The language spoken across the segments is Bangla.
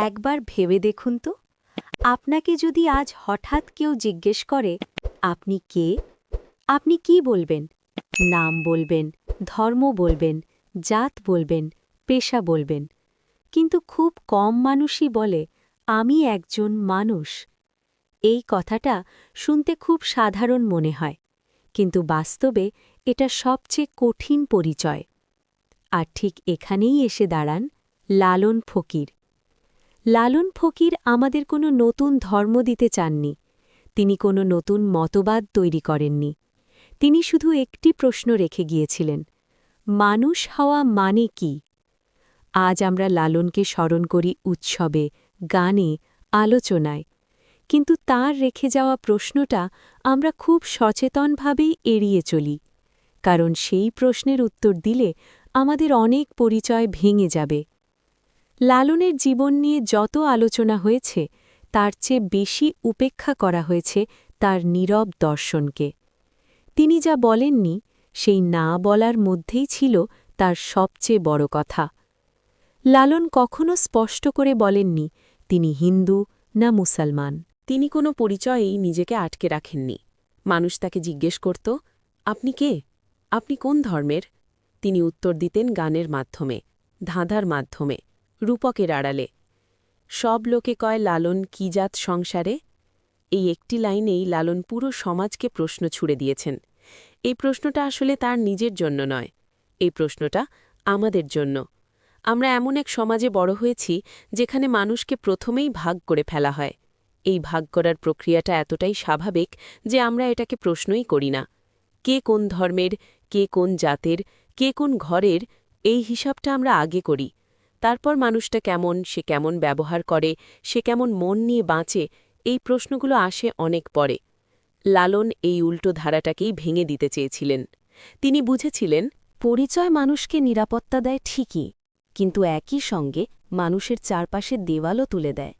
একবার ভেবে দেখুন তো। আপনাকে যদি আজ হঠাৎ কেউ জিজ্ঞেস করে, আপনি কে? আপনি কি বলবেন? নাম বলবেন, ধর্ম বলবেন, জাত বলবেন, পেশা বলবেন। কিন্তু খুব কম মানুষই বলে, আমি একজন মানুষ এই কথাটা শুনতে খুব সাধারণ মনে হয়, কিন্তু বাস্তবে এটা সবচেয়ে কঠিন পরিচয়। আর ঠিক এখানেই এসে দাঁড়ান লালন ফকির। লালন ফকির আমাদের কোনো নতুন ধর্ম দিতে চাননি। তিনি কোনো নতুন মতবাদ তৈরি করেননি। তিনি শুধু একটি প্রশ্ন রেখে গিয়েছিলেন, মানুষ হওয়া মানে কি? আজ আমরা লালনকে স্মরণ করি উৎসবে, গানে, আলোচনায়। কিন্তু তার রেখে যাওয়া প্রশ্নটা আমরা খুব সচেতনভাবেই এড়িয়ে চলি, কারণ সেই প্রশ্নের উত্তর দিলে আমাদের অনেক পরিচয় ভেঙে যাবে। লালনের জীবন নিয়ে যত আলোচনা হয়েছে, তার চেয়ে বেশি উপেক্ষা করা হয়েছে তার নীরব দর্শনকে। তিনি যা বলেননি, সেই না বলার মধ্যেই ছিল তার সবচেয়ে বড় কথা। লালন কখনো স্পষ্ট করে বলেননি, তিনি হিন্দু না মুসলমান। তিনি কোনো পরিচয়েই নিজেকে আটকে রাখেননি। মানুষ তাকে জিজ্ঞেস করত, আপনি কে? আপনি কোন ধর্মের? তিনি উত্তর দিতেন গানের মাধ্যমে, ধাঁধার মাধ্যমে। রূপকের আড়ালে। সব লোকে কয়, লালন কি জাত সংসারে? এই একটি লাইনেই লালন পুরো সমাজকে প্রশ্ন ছুড়ে দিয়েছেন। এই প্রশ্নটা আসলে তার নিজের জন্য নয়, এই প্রশ্নটা আমাদের জন্য। আমরা এমন এক সমাজে বড় হয়েছি যেখানে মানুষকে প্রথমেই ভাগ করে ফেলা হয়। এই ভাগ করার প্রক্রিয়াটা এতটাই স্বাভাবিক যে আমরা এটাকে প্রশ্নই করি না। কে কোন ধর্মের, কে কোন জাতের, কে কোন ঘরের, এই হিসাবটা আমরা আগে করি। তারপর মানুষটা কেমন, সে কেমন ব্যবহার করে, সে কেমন মন নিয়ে বাঁচে, এই প্রশ্নগুলো আসে অনেক পরে। লালন এই উল্টো ধারাটাকেই ভেঙে দিতে চেয়েছিলেন। তিনি বুঝেছিলেন, পরিচয় মানুষকে নিরাপত্তা দেয় ঠিকই, কিন্তু একই সঙ্গে মানুষের চারপাশে দেওয়ালও তুলে দেয়।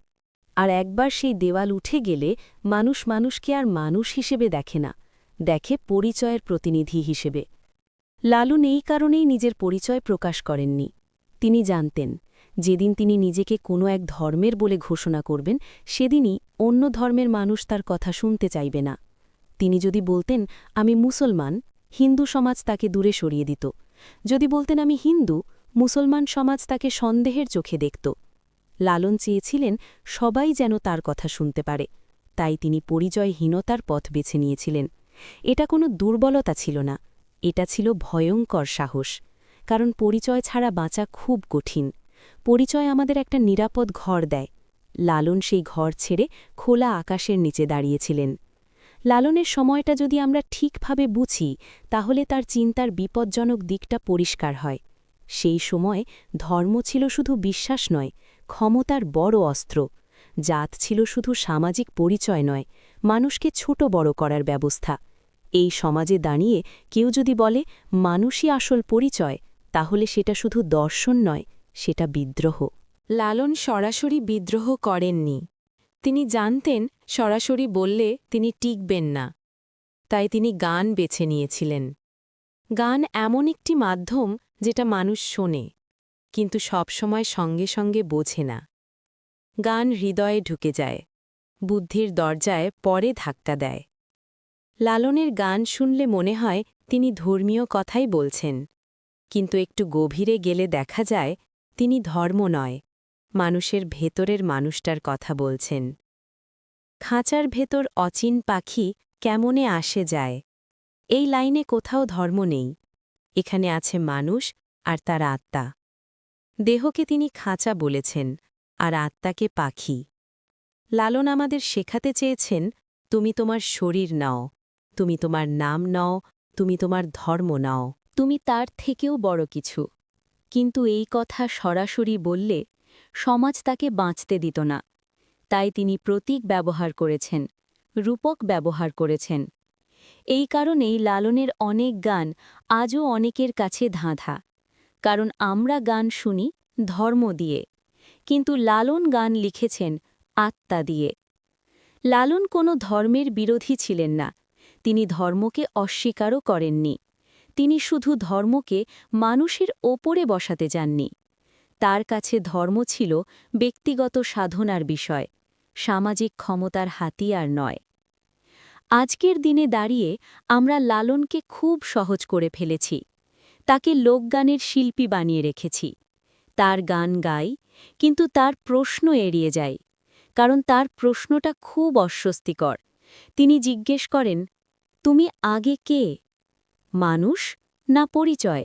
আর একবার সেই দেওয়াল উঠে গেলে মানুষ মানুষকে আর মানুষ হিসেবে দেখে না, দেখে পরিচয়ের প্রতিনিধি হিসেবে। লালুন এই কারণেই নিজের পরিচয় প্রকাশ করেননি। তিনি জানতেন, যেদিন তিনি নিজেকে কোনো এক ধর্মের বলে ঘোষণা করবেন, সেদিনই অন্য ধর্মের মানুষ তার কথা শুনতে চাইবে না। তিনি যদি বলতেন, আমি মুসলমান, হিন্দু সমাজ তাকে দূরে সরিয়ে দিত। যদি বলতেন, আমি হিন্দু, মুসলমান সমাজ তাকে সন্দেহের চোখে দেখত। লালন চেয়েছিলেন সবাই যেন তার কথা শুনতে পারে। তাই তিনি পরিচয়হীনতার পথ বেছে নিয়েছিলেন। এটা কোনো দুর্বলতা ছিল না। এটা ছিল ভয়ঙ্কর সাহস। কারণ পরিচয় ছাড়া বাঁচা খুব কঠিন। পরিচয় আমাদের একটা নিরাপদ ঘর দেয়। লালন সেই ঘর ছেড়ে খোলা আকাশের নিচে দাঁড়িয়েছিলেন। লালনের সময়টা যদি আমরা ঠিকভাবে বুঝি, তাহলে তার চিন্তার বিপজ্জনক দিকটা পরিষ্কার হয়। সেই সময় ধর্ম ছিল শুধু বিশ্বাস নয়, ক্ষমতার বড় অস্ত্র। জাত ছিল শুধু সামাজিক পরিচয় নয়, মানুষকে ছোট বড় করার ব্যবস্থা। এই সমাজে দাঁড়িয়ে কেউ যদি বলে, মানুষই আসল পরিচয় তাহলে সেটা শুধু দর্শন নয়, সেটা বিদ্রোহ। লালন সরাসরি বিদ্রোহ করেননি। তিনি জানতেন, সরাসরি বললে তিনি টিকবেন না। তাই তিনি গান বেছে নিয়েছিলেন। গান এমন একটি মাধ্যম যেটা মানুষ শোনে, কিন্তু সবসময় সঙ্গে সঙ্গে বোঝে না। গান হৃদয়ে ঢুকে যায়, বুদ্ধির দরজায় পরে ধাক্কা দেয়। লালনের গান শুনলে মনে হয় তিনি ধর্মীয় কথাই বলছেন। কিন্তু একটু গভীরে গেলে দেখা যায়, তিনি ধর্ম নয়। মানুষের ভেতরের মানুষটার কথা বলছেন। খাঁচার ভেতর অচিন পাখি কেমনে আসে যায়? এই লাইনে কোথাও ধর্ম নেই। এখানে আছে মানুষ আর তার আত্মা। দেহকে তিনি খাঁচা বলেছেন, আর আত্মাকে পাখি। লালন আমাদের শেখাতে চেয়েছেন, তুমি তোমার শরীর নাও, তুমি তোমার নাম নাও, তুমি তোমার ধর্ম নাও। তুমি তার থেকেও বড় কিছু। কিন্তু এই কথা সরাসরি বললে সমাজ তাকে বাঁচতে দিত না। তাই তিনি প্রতীক ব্যবহার করেছেন, রূপক ব্যবহার করেছেন। এই কারণেই লালনের অনেক গান আজও অনেকের কাছে ধাঁধা। কারণ আমরা গান শুনি ধর্ম দিয়ে, কিন্তু লালন গান লিখেছেন আত্মা দিয়ে। লালন কোনো ধর্মের বিরোধী ছিলেন না, তিনি ধর্মকে অস্বীকারও করেননি। তিনি শুধু ধর্মকে মানুষের ওপরে বসাতে যাননি তার কাছে ধর্ম ছিল ব্যক্তিগত সাধনার বিষয়, সামাজিক ক্ষমতার হাতিয়ার নয়। আজকের দিনে দাঁড়িয়ে আমরা লালনকে খুব সহজ করে ফেলেছি। তাকে লোকগানের শিল্পী বানিয়ে রেখেছি। তার গান গাই, কিন্তু তার প্রশ্ন এড়িয়ে যায় কারণ তার প্রশ্নটা খুব অস্বস্তিকর। তিনি জিজ্ঞেস করেন, তুমি আগে কে? মানুষ না পরিচয়?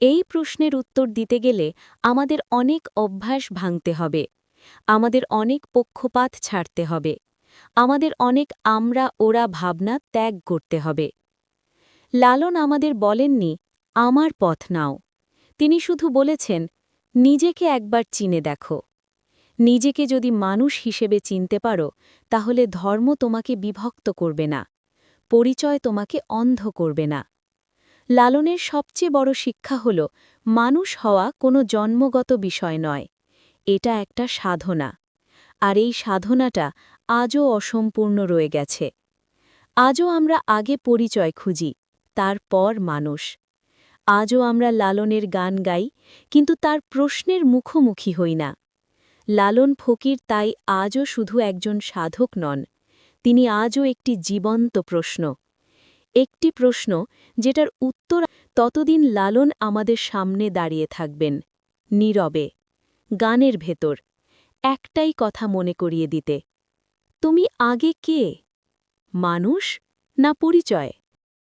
এই প্রশ্নের উত্তর দিতে গেলে আমাদের অনেক অভ্যাস ভাঙতে হবে, আমাদের অনেক পক্ষপাত ছাড়তে হবে, আমাদের অনেক আমরা ওরা ভাবনা ত্যাগ করতে হবে। লালন আমাদের বলেননি, আমার পথ নাও। তিনি শুধু বলেছেন, নিজেকে একবার চিনে দেখো। নিজেকে যদি মানুষ হিসেবে চিনতে পারো, তাহলে ধর্ম তোমাকে বিভক্ত করবে না। পরিচয় তোমাকে অন্ধ করবে না। লালনের সবচেয়ে বড় শিক্ষা হল, মানুষ হওয়া কোনো জন্মগত বিষয় নয়। এটা একটা সাধনা। আর এই সাধনাটা আজও অসম্পূর্ণ রয়ে গেছে। আজও আমরা আগে পরিচয় খুঁজি, তারপর মানুষ। আজও আমরা লালনের গান গাই, কিন্তু তার প্রশ্নের মুখোমুখি হই না। লালন ফকির তাই আজও শুধু একজন সাধক নন তিনি আজও একটি জীবন্ত প্রশ্ন। একটি প্রশ্ন যেটার উত্তর ততদিন লালন আমাদের সামনে দাঁড়িয়ে থাকবেন। নীরবে, গানের ভেতর, একটাই কথা মনে করিয়ে দিতে। তুমি আগে কে? মানুষ না পরিচয়?